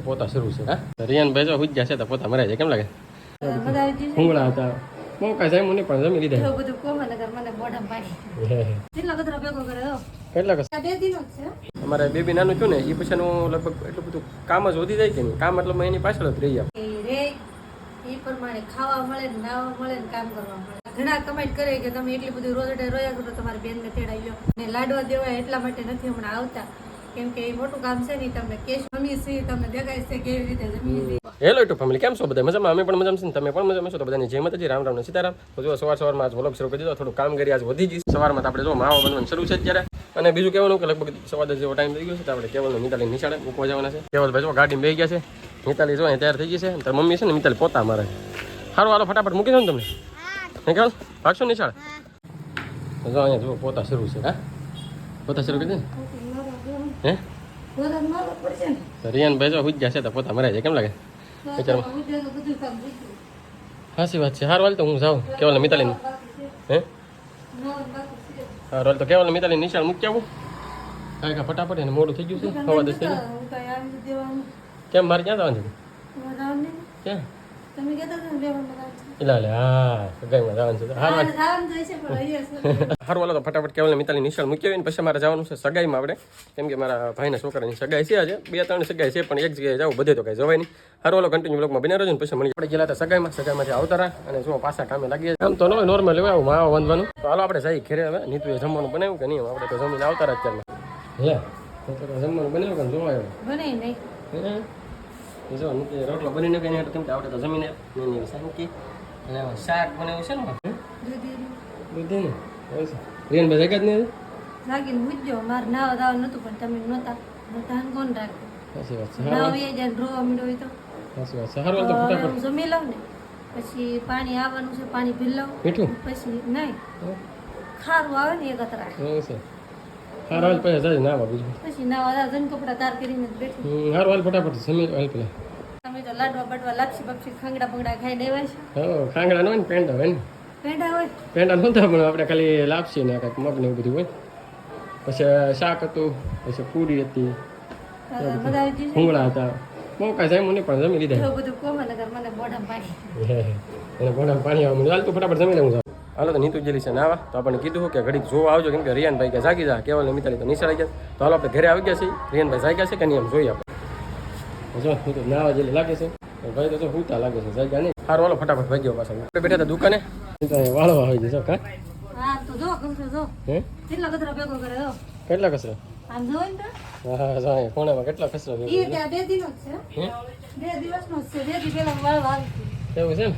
પોતા શરૂ છે હા? રિયાન ભાઈ જો હુજ્યા છે તો પોતા મરાય છે કેમ લાગે. ભૂંગળા હતા. બહુ કાંઈ જાય મને પણ જમી લીધા. બધું કોમન મને કેટલા કચરો ભેગો કરે કેટલા કસ બે દિનો છે અમારે બેબી નાનું છું ને એ પછીનું લગભગ એટલું બધું કામ જ વધી જાય કે નહીં. કામ એટલે એની પાછળ જ રહી જાય રે એ પ્રમાણે ખાવા મળે ને નાવા મળે ને કામ કરવા મળે. ઘણા કમેન્ટ કરે કે તમે એટલી બધી રોજડે રોયા કરો તમારી બેનને તેડાવી લો. ને લાડવા દેવા એટલા માટે નથી હમણાં આવતા. કેમ કે એ મોટું કામ છે નહીં તમને કેશ મમ્મી છે તમને દેખાય છે કેવી રીતે જમીએ છીએ હેલો યુટ્યુબ ફેમિલી કેમ છો બધા? મજામાં? અમે પણ મજામાં છે તમે પણ મજામાં છો? તો બધાની જય માતાજી રામ રામ સીતારામ. તો જો સવાર સવારમાં આજ વ્લોગ શરૂ કરી દીધો. થોડું કામ કરી આજ વધી ગઈ. સવારમાં તો આપણે જો માવા બનવાનું શરૂ છે અત્યારે. અને બીજું કહેવાનું કે લગભગ સવારે જેવો ટાઈમ થઈ ગયો છે તો આપણે કેવલને મિતાલી નિશાળે મૂકવા જવાના છે. કેવલભાઈ જો ગાડી બેસી ગયા છે. મિતાલી જો અહીં તૈયાર થઈ ગઈ છે. તાર મમ્મી છે ને મિતાલી પોતા મારે. સારું હાલો ફટાફટ મૂકી દો ને તમને. હે. કેવલ ભાગશો નિશાળ. જો અહીંયા જો પોતા શરૂ છે હા? પોતા શરૂ કરી દે હે? રિયાનભાઈ જો હુજ્યા છે તો પોતા મરાય છે કેમ લાગે? હાસી વાત છે. સારું વાલ તો હું જાઉં. કેવલ મિતાલી હે? હાર હાલ તો કેવલ મિતાલી નિશાળ મૂકી આવું. કાંઈ કાંઈ ફટાફટ એને મોડું થઈ ગયું છે. હવા દસ કેમ મારે ક્યાં જવાનું છે? ક્યાં? તમે કહેતા હતા લેવાનું એટલે લે હા સગાઈમાં જવાનું છે હારું તો. હારું ફટાફટ કેવલ મિતાલી નિશાળ મૂકી આવીને પછી મારે જવાનું છે સગાઈમાં આપણે. કેમ કે મારા ભાઈના છોકરાની સગાઈ છે આજે. બે ત્રણ સગાઈ છે પણ એક જગ્યાએ જાવ બધે તો કાંઈ જવાય નહીં. હારું હાલો કન્ટિન્યુ બને ને પછી મળી આપણે ગયેલા હતા સગાઈમાં. સગાઈમાંથી આવતા રહ્યા અને જો પાછા કામે લાગીએ આમ તો નોર્મલ હોય આવું માવા બાંધવાનું. તો હાલો આપણે જઈએ ઘરે હવે. નીતુએ જમવાનું બનાવ્યું કે નહીં? આપણે તો જમીને આવતા રહ્યા અત્યારમાં. હે તો તો જમવાનું બનાવ્યું કે નહીં. જો રોટલો બનીને કઈ નહીં કેમ કે આપણે તો જમીને એવી શાંતિ અને શાક બનાવ્યું છે ને દૂધી. હોય છે ભાઈ જગ્યા જ નહીં લાગીને મૂજ્યો મારે નાવા દાવા નહોતું, પણ તમે નહોતા. નહોતા કોણ રાખે? સાચી વાત છે. નાવા જાય ને રોવા માંડ્યો હોય તો. સાચી વાત છે. સારું તો તો ફટાફટ. જમી લઉં ને. પછી પાણી આવવાનું છે પાણી પી લઉં મીઠું? પછી નહીં. ખારું આવે ને એક અતરા છે. હારું હાલ પછી જાય ના બીજું. પછી નાવા જઈને કપડાં તાર કરીને બેઠી. હારું હાલ ફટાફટ જમી હાલ પેલા તમે તો લાડવા બાડવા લાપસી બાપસી ખાંગડા બંગડા ખાઈ દેવા છે. હો ખાંગડા ન ને પેંડા હોય ને. પેંડા હોય? પેંડા નહોતા પણ આપણે ખાલી લાપસી ને કાંઈક મગ ને એવું બધું હોય. પછી શાક હતું પછી પૂરી હતી. ભૂંગળા હતા. બહુ કાંઈ મને પણ જમી લીધા. બધું કોમન મને પાણી. એને પાણી હાલ તું ફટાફટ જમી લઉં હાલો તો નીતુ જેલી છે નાવા તો આપણને કીધું કે ઘડીક જોવા આવજો કેમ કે રિયાનભાઈ કે જાગી જા કેવલ મિતાલી તો નિશાળી ગયા. તો હાલો આપણે ઘરે આવી ગયા છીએ. રિયાનભાઈ જાગ્યા છે કે નહીં એમ જોઈએ આપણે. જો હું તો નાવા જેલી લાગે છે. ભાઈ તો હુતા લાગે છે જાગ્યા નહીં. સારું હાલો ફટાફટ ભાગ્યો પાછા. આપણે બેઠા હતા દુકાને. વાળો આવી છે કા કેટલા કચરો હા જો કેટલા કચરો બે દિવસનો છે બે પહેલા એવું છે ને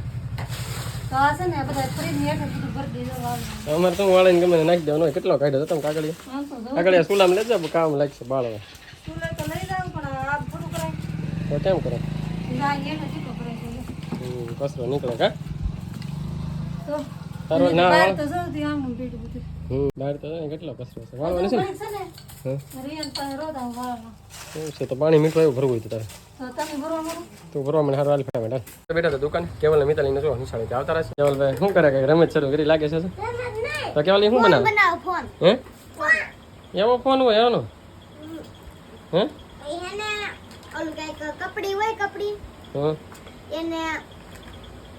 અમારે તો વાળીને ગમે નાખી દેવાનો કેટલો કાઢ્યો તો તમે કાગળિયા? કાગળિયા સ્કૂલામાં લેજો કામ લાગશે બાળવા તો કેમ કરો કસરો નીકળે કા? તો તારો ના તો જો બધું. હમ બહાર તો કેટલો કચરો છે. વાળવાનો છે ને છે રિયલ તો પાણી મીઠું આવ્યું ભરવું હોય તો તારે. તો ભરવા મને હારું હાલ. મેડમ બેઠા તો દુકાન કેવલ મિતા લઈને જો નિશાળે આવતા રહેશે. કેવલભાઈ શું કરે કે રમત શરૂ કરી લાગે છે તો કેવલ શું બનાવે? હે? એવો ફોન હોય એનો? હે? એને ઓલું કંઈક કપડી હોય કપડી. હા? એને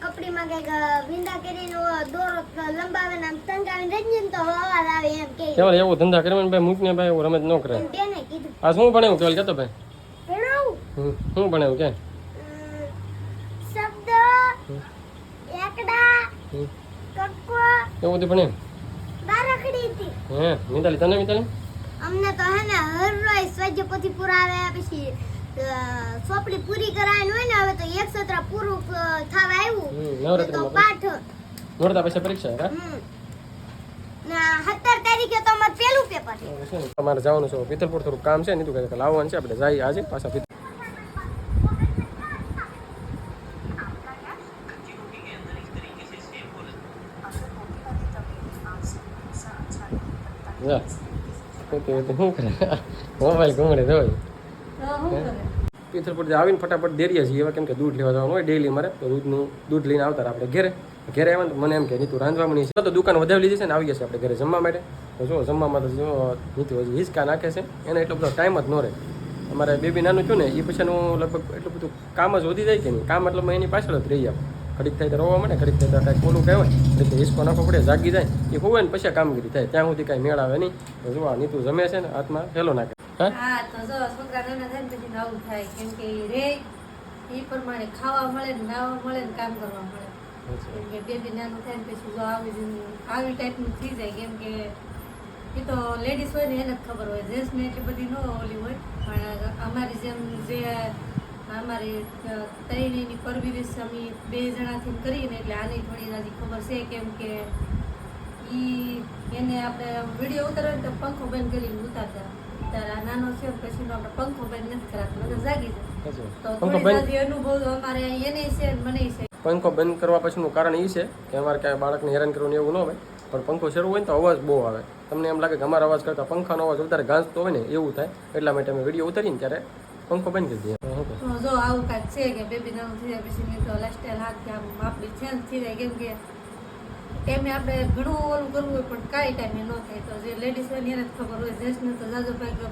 કપડીમાં કંઈક વિંદા કરીને દોરો લંબાવે ને આમ ટંગાવીને રજની તો અવાજ આવે એમ કે. કેવલ એવો ધંધા કરીને ભાઈ મૂકને ભાઈ એવું રમત ન કરે. આ શું ભણ્યું કેવલ કેતો ભાઈ? શું ભણાવ્યું કે શબ્દ એકડા કક્કો. એવું બધું ભણ્યું? બારકડી હતી. હે મિતાલી તને મિતાલી? અમને તો હે ને હર રોજ સ્વજ્યપતિ પુરાવે પછી સોપડી પૂરી કરાવી હોય ને હવે તો એક સત્ર પૂરું થવા આવ્યું. નવરાત્રી પાઠ. નોરતા પછી પરીક્ષા હા. સત્તર તારીખે તો અમારે પેલું પેપર છે. તમારે જવાનું છે પિત્તલપુર થોડું કામ છે નીતું કહે લાવવાનું છે આપણે જઈએ આજે પાછા જા શું કરે મોબાઈલ ઘૂમડે તો કરે આવીને ફટાફટ દેરીએ છીએ એવા કેમ કે દૂધ લેવા જવાનું હોય ડેલી મારે તો દૂધનું દૂધ લઈને આવતા આપણે ઘરે. ઘરે આવ્યા ને તો મને એમ કે નીતું રાંધવા મળી છે. તો દુકાન વધાવી લીધી છે ને આવી જશે છે આપણે ઘરે જમવા માટે. તો જો જમવામાં તો જો નીતુ હજી હિંચકા નાખે છે. એને એટલો બધો ટાઈમ જ ન રહે. અમારે બેબી નાનું થયું ને એ પછીનું લગભગ એટલું બધું કામ જ વધી જાય કે નહીં. કામ મતલબ એની પાછળ જ રહી જાય ઘડીક થાય તો રોવા મને ઘડીક થાય તો કાંઈક બોલું કહેવાય. એટલે હિસ્કો નાખો પડે જાગી જાય એ હોવે ને પછી કામગીરી થાય. ત્યાં સુધી કાંઈ મેળ આવે નહીં. તો જોવા નીતું જમે છે ને હાથમાં હેલો નાખે. હા? તો જો છોકરા નાના થાય ને પછી આવું થાય. કેમ કે રે એ પ્રમાણે ખાવા મળે ને નાવા મળે ને કામ કરવા મળે. કેમ કે બેબી નાનું થાય ને પછી જો આવી આવી ટાઈપનું થઈ જાય. કેમ કે એ તો લેડીઝ હોય ને એને જ ખબર હોય. જેન્ટ્સને એટલી બધી ન ઓલી હોય. પણ અમારી જેમ જે અમારી તૈણીની પરવરિશ અમે બે જણાથી કરીને એટલે આની થોડી હજી ખબર છે કેમ કે ઈ એને આપણે વીડિયો ઉતારો તો પંખો બંધ કરીને ઉતારતા. ત્યારે આ નાનો છે પછી આપણે પંખો બંધ નથી કરાતો બધા જાગી જાય. તો થોડી અનુભવ અમારે એને છે મને છે. પંખો બંધ કરવા પછીનું કારણ એ છે કે અમારે ક્યાંય બાળકને હેરાન કરવું એવું ન હોય પણ પંખો શરૂ હોય ને તો અવાજ બહુ આવે. તમને એમ લાગે કે અમારા અવાજ કરતાં પંખાનો અવાજ વધારે ગાંજતો હોય ને એવું થાય એટલા માટે અમે વીડિયો ઉતારીને ત્યારે પંખો બંધ કરી દઈએ. જો આવું કાંઈક છે કે બેબી નાનું થઈ જાય પછી મેં તો લાઈફસ્ટાઈલ હાથ કે આમ આપણી ચેન્જ થઈ જાય કેમ કે ટાઈમે આપણે ઘણું ઓલું કરવું હોય પણ કાંઈ ટાઈમે ન થાય. તો જે લેડીઝ હોય એને જ ખબર હોય જેન્ટ્સને તો જાજો ભાઈ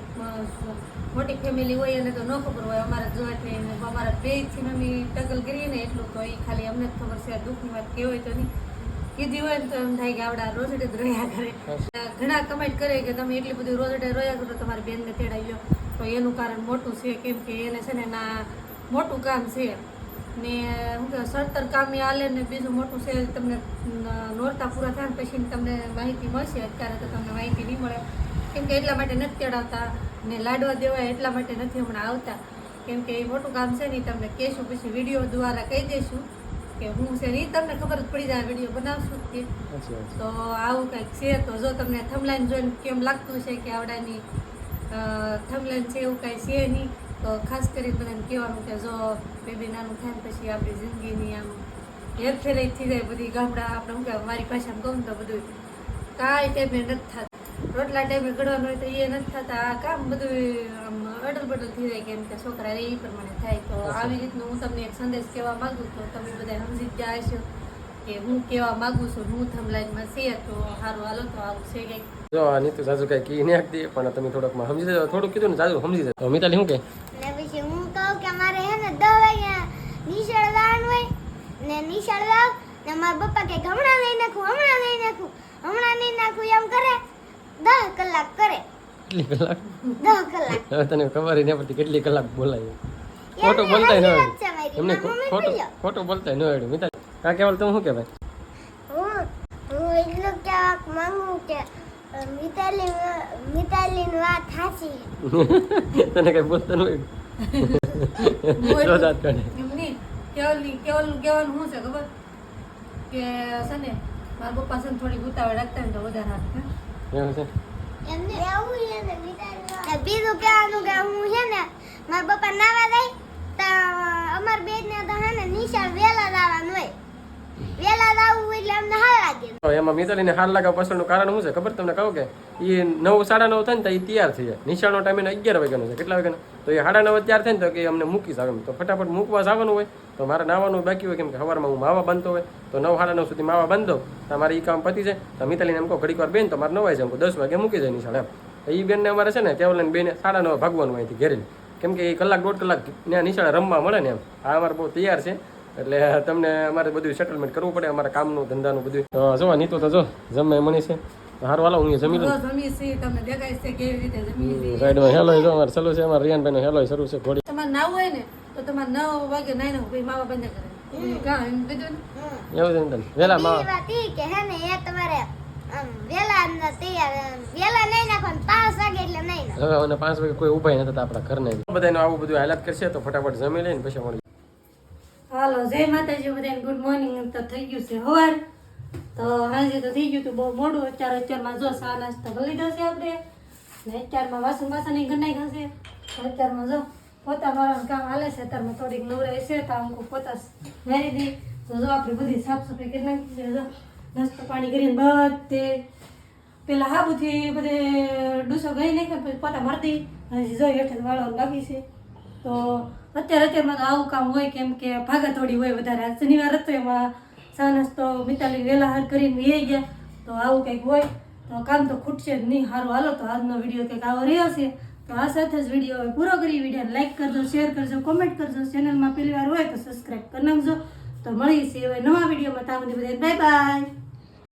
મોટી ફેમિલી હોય એને તો ન ખબર હોય. અમારે જોવાથી અમારા બેથી અમે ટગલ કરીએ ને એટલું તો એ ખાલી અમને જ ખબર છે આ દુઃખની વાત કહેવાય તો નહીં. કીધી હોય ને તો એમ થાય કે આવડા રોજડે જ રહ્યા કરે. ઘણા કમેન્ટ કરે કે તમે એટલી બધી રોજડે રોયા કરો તમારી બેનને તેડાવી લો. તો એનું કારણ મોટું છે કેમ કે એને છે ને એના મોટું કામ છે. ને શું કે સડતર કામ એ હાલે ને બીજું મોટું છે તમને નોરતા પૂરા થાય ને પછી તમને માહિતી મળશે. અત્યારે તો તમને માહિતી નહીં મળે. કેમ કે એટલા માટે નથી તેડાવતા ને લાડવા દેવાય એટલા માટે નથી હમણાં આવતા. કેમ કે એ મોટું કામ છે ને તમને કહેશું પછી વીડિયો દ્વારા કહી દઈશું કે હું છે ને ઈ તમને ખબર જ પડી જાય વીડિયો બનાવશું છે. તો આવું કંઈક છે તો જો તમને થમલાઈન જોઈને કેમ લાગતું છે કે આવડાની થમલાઈન છે એવું કાંઈ છે નહીં. તો ખાસ કરી બધાને કહેવાનું કે જો બેબી નાનું થાય પછી આપણી જિંદગીની આમ હેરફેર થઈ જાય બધી ગામડા આપણે શું કહેવાય મારી ભાષામાં કહું તો બધું કાંઈ ટાઈમે નથી થતું. રોટલા ટાઈમે ઘડવાનું હોય તો એ નથી થતા. આ કામ બધું આમ અડલ બડલ થઈ જાય કેમ કે છોકરા એ પ્રમાણે થાય. તો આવી રીતનું હું તમને એક સંદેશ કહેવા માગું તો તમે બધા સમજી ગયા હશો કે હું કહેવા માગું છું. હું થમલાઈનમાં છે તો સારું હાલો તો આવું છે કંઈક. જો નીતુ જાજુ કઈ કી નહીં આપતી પણ તમે થોડુંકમાં સમજી જાય થોડુંક કીધું ને જાજુ સમજી તો મિતાલી શું કે? ને પછી હું કહું કે અમારે હે ને દસ વાગ્યા નિશાળ જવાનું હોય ને નિશાળ જાવ ને મારા પપ્પા કે હમણાં લઈ નાખું હમણાં લઈ નાખું હમણાં નહીં નાખું એમ કરે. દસ કલાક કરે. કેટલી કલાક? દસ કલાક. હવે તને ખબર નહીં પડતી કેટલી કલાક બોલાય. ખોટું બોલતા ન મારી. એમને મારી ખોટું. ખોટું બોલતા ન આવડ્યું મિતાલી કા કેવલ તું શું કહેવાય? હું હું એટલું કહેવા માંગુ કે મિતાલી મિતાલીની તને કઈ બોલતા ન નહીં કેવલની કેવલનું કહેવાનું શું છે ખબર કે છે ને મારા પપ્પા છે થોડી ઉતાવળ રાખતા ને તો વધારે હે. એવું છે એમને એવું છે ને બીજું કહેવાનું કે હું છે ને, મારા પપ્પા નાવા જાય તો અમાર બેન ને તો હે ને નિશાળ વેલા જવાનું હોય વેલા જવું એટલે અમને હાલ લાગે તો એમાં મિતાલીને હાર લાગવા પાછળનું કારણ શું છે? ખબર તમને કહું કે એ નવ, સાડા નવ થાય ને તો એ તૈયાર થઈ જાય. નિશાળનો ટાઈમ અગિયાર વાગ્યાનો છે. કેટલા વાગ્યાનો? તો એ સાડા નવ તૈયાર થાય ને તો કે અમને મૂકી જાવ એમ. તો ફટાફટ મૂકવા જવાનું હોય. તો મારે નાવાનું બાકી હોય, કેમ કે સવારમાં હું માવા બાંધતો હોય. તો નવ, સાડા નવ સુધી માવા બાંધો. તો મારે એ કામ પતી જાય. તો મિતાલીને એમ કહો, ઘડીક વાર બેન તો મારે નવાય જાય દસ વાગે મૂકી જાય નિશાળ. એમ. એ બેનને અમારે છે ને કેવલ બેને સાડા નવ ભાગવાનું અહીંથી ઘેરીને. કેમ કે એ કલાક દોઢ કલાક ત્યાં નિશાળે રમવા મળે ને એમ. આ અમારે બહુ તૈયાર છે. એટલે તમને અમારે બધું સેટલમેન્ટ કરવું પડે અમારા કામનું ધંધાનું બધું. જો નીતો તો જો જમે મણી છે હારું હાલો હું જમી લઉં સાઈડમાં હેલો જો અમારે ચાલુ છે અમારે રિયાનભાઈનો હેલો શરૂ છે ઘોડી. તમારે નાવું હોય ને તો તમારે નવ વાગે નાઈ નાખું ભાઈ માવા બંધ કરે. ને? એવું છે વેલા કે હે ને એ તમારે પાંચ વાગે કોઈ ઊભા નથી આપણા ઘરના. બધાનું આવું બધું હાલત કરશે તો ફટાફટ જમી લઈને પછી મળી હાલો, જય માતાજી બધાને. ગુડ મોર્નિંગ તો થઈ ગયું છે સવાર તો હાજે તો થઈ ગયું હતું બહુ મોડું. અત્યારે અત્યારમાં જો સા નાસ્તો કરી લીધો આપણે. ને અત્યારમાં વાસણ વાસણ ગણાઈ થશે અત્યારમાં જો પોતા મારા કામ હાલે છે. અત્યારમાં થોડીક નવરાઈ છે તો અમુક પોતા મેરી દે. તો જો આપણે બધી સાફ સફાઈ કરી નાખી છે. જો નાસ્તો પાણી કરીને બધે પેલા હાબુથી બધે ડૂસો ગઈ નાખે પોતા મારતી હજી જો હેઠળ વાળો લાગી છે. તો અત્યારે અત્યારમાં તો આવું કામ હોય કેમ કે ભાગાતોડી હોય વધારે. શનિવાર હતો, એમાં સાનસ તો મિતાલી વેલા હાર કરીને વે ગયા. તો આવું કંઈક હોય, તો કામ તો ખૂટશે જ નહીં. સારું હાલો, તો આજનો વીડિયો કંઈક આવો રહ્યો છે. તો આ સાથે જ વીડિયો હવે પૂરો કરી વિડીયોને લાઈક કરજો શેર કરજો કોમેન્ટ કરજો. ચેનલમાં પહેલી વાર હોય તો સબસ્ક્રાઈબ કરી નાખજો. તો મળીએ છીએ હવે નવા વિડીયોમાં. ત્યાં બધી બધા બાય બાય